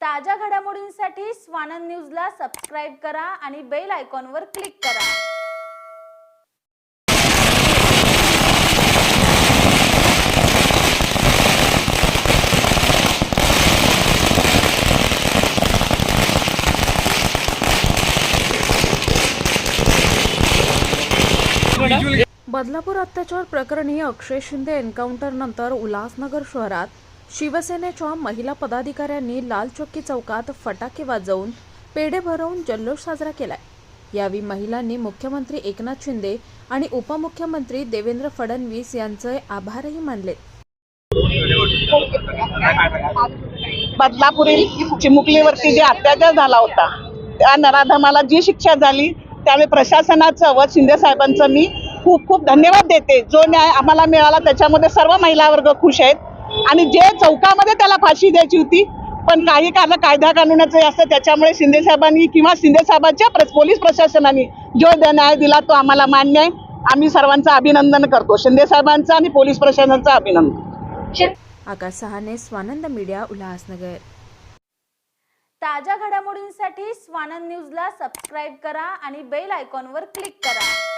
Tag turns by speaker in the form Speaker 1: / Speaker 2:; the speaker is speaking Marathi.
Speaker 1: ताज्या घडामोडींसाठी स्वानंद न्यूजला सबस्क्राईब करा आणि बेल आयकॉनवर क्लिक करा. बदलापूर अत्याचार प्रकरणी अक्षय शिंदे एन्काउंटरनंतर उल्हासनगर शहरात शिवसेनेच्या महिला पदाधिकाऱ्यांनी लाल चौकी चौकात फटाके वाजवून पेढे भरवून जल्लोष साजरा केलाय. यावेळी महिलांनी मुख्यमंत्री एकनाथ शिंदे आणि उपमुख्यमंत्री देवेंद्र फडणवीस यांचे आभारही मानले.
Speaker 2: बदलापुरील चिमुकलीवरती जे अत्याचार झाला होता त्या नराधमाला जी शिक्षा झाली त्यावेळी प्रशासनाचं व शिंदे साहेबांचं मी खूप खूप धन्यवाद देते. जो न्याय आम्हाला मिळाला त्याच्यामध्ये सर्व महिला वर्ग खुश आहेत. आणि जे चौकामध्ये त्याला फाशी द्यायची होती पण काही कारण कायदा कानूनाचं असतं त्याच्यामुळे शिंदे साहेबांनी किंवा शिंदे साहेबांच्या प्र- पोलीस प्रशासनाने जो न्याय दिला तो आम्हाला मान्य आहे. आम्ही सर्वांचं अभिनंदन करतो. शिंदे साहेबांचं आणि पोलीस प्रशासनाचं अभिनंदन.
Speaker 1: आकाश सहाने स्वानंद मीडिया उल्हासनगर. ताज्या घडामोडींसाठी स्वानंद न्यूजला सबस्क्राईब करा आणि बेल आयकॉनवर क्लिक करा.